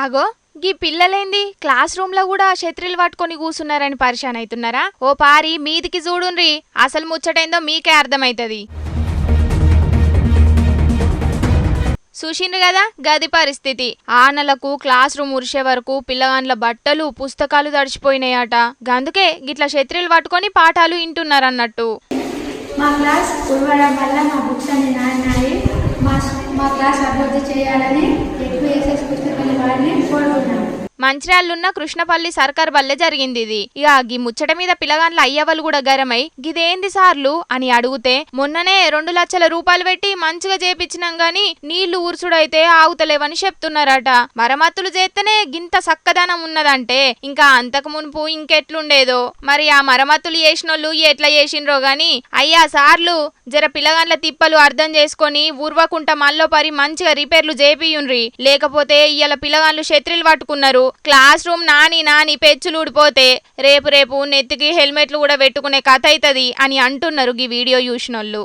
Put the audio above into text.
ఆగో గీ పిల్లలేంది? క్లాస్ రూమ్లో కూడా ఛత్రిలు పట్టుకొని కూసున్నారని పరిశాన్ అవుతున్నారా ఓ పారి మీదికి చూడుండ్రి అసలు ముచ్చటైందో మీకే అర్థమైతది. చూసిండ్రు కదా గది పరిస్థితి. ఆనలకు క్లాస్ రూమ్ ఉరిసే వరకు పిల్లగాండ్ల బట్టలు పుస్తకాలు తడిచిపోయినాయట. గందుకే గిట్ల శత్రులు పట్టుకొని పాఠాలు వింటున్నారన్నట్టు మా క్లాస్ వల్ల మా బుక్స్ అన్ని మా క్లాస్ అభివృద్ధి చేయాలని ఎక్కువ ఎస్ఎస్ పుస్తకాలు వాడిని కోరుకున్నాను మంచిర్యాలున్న కృష్ణపల్లి సర్కార్ బల్లె జరిగింది ఇది. ఇక గీ ముచ్చట మీద పిల్లగాండ్ల అయ్యవలు కూడా గరమై గిదేంది సార్లు? అని అడిగితే మొన్ననే రెండు లక్షల రూపాయలు పెట్టి మంచిగా చేపించినాం గాని నీళ్ళు ఊర్చుడైతే ఆగుతలేవని చెప్తున్నారట. మరమ్మతులు చేస్తేనే గింత సక్కదనం ఉన్నదంటే ఇంకా అంతకు మునుపు ఇంకెట్లుండేదో? మరి ఆ మరమ్మతులు చేసినోళ్ళు ఎట్లా చేసిండ్రో గాని అయ్యా సార్లు జర పిల్లగాండ్ల తిప్పలు అర్థం చేసుకొని ఊర్వకుంట మల్లో పరి మంచిగా రిపేర్లు చేపియుండ్రి. లేకపోతే ఇయ్యాల పిల్లగాండ్లు శత్రులు పట్టుకున్నారు. క్లాస్ రూమ్ నాని నాని పెచ్చులు ఊడిపోతే రేపు రేపు నెత్తికి హెల్మెట్లు కూడా పెట్టుకునే కథ అవుతుంది అని అంటున్నారు ఈ వీడియో చూసినోళ్ళు.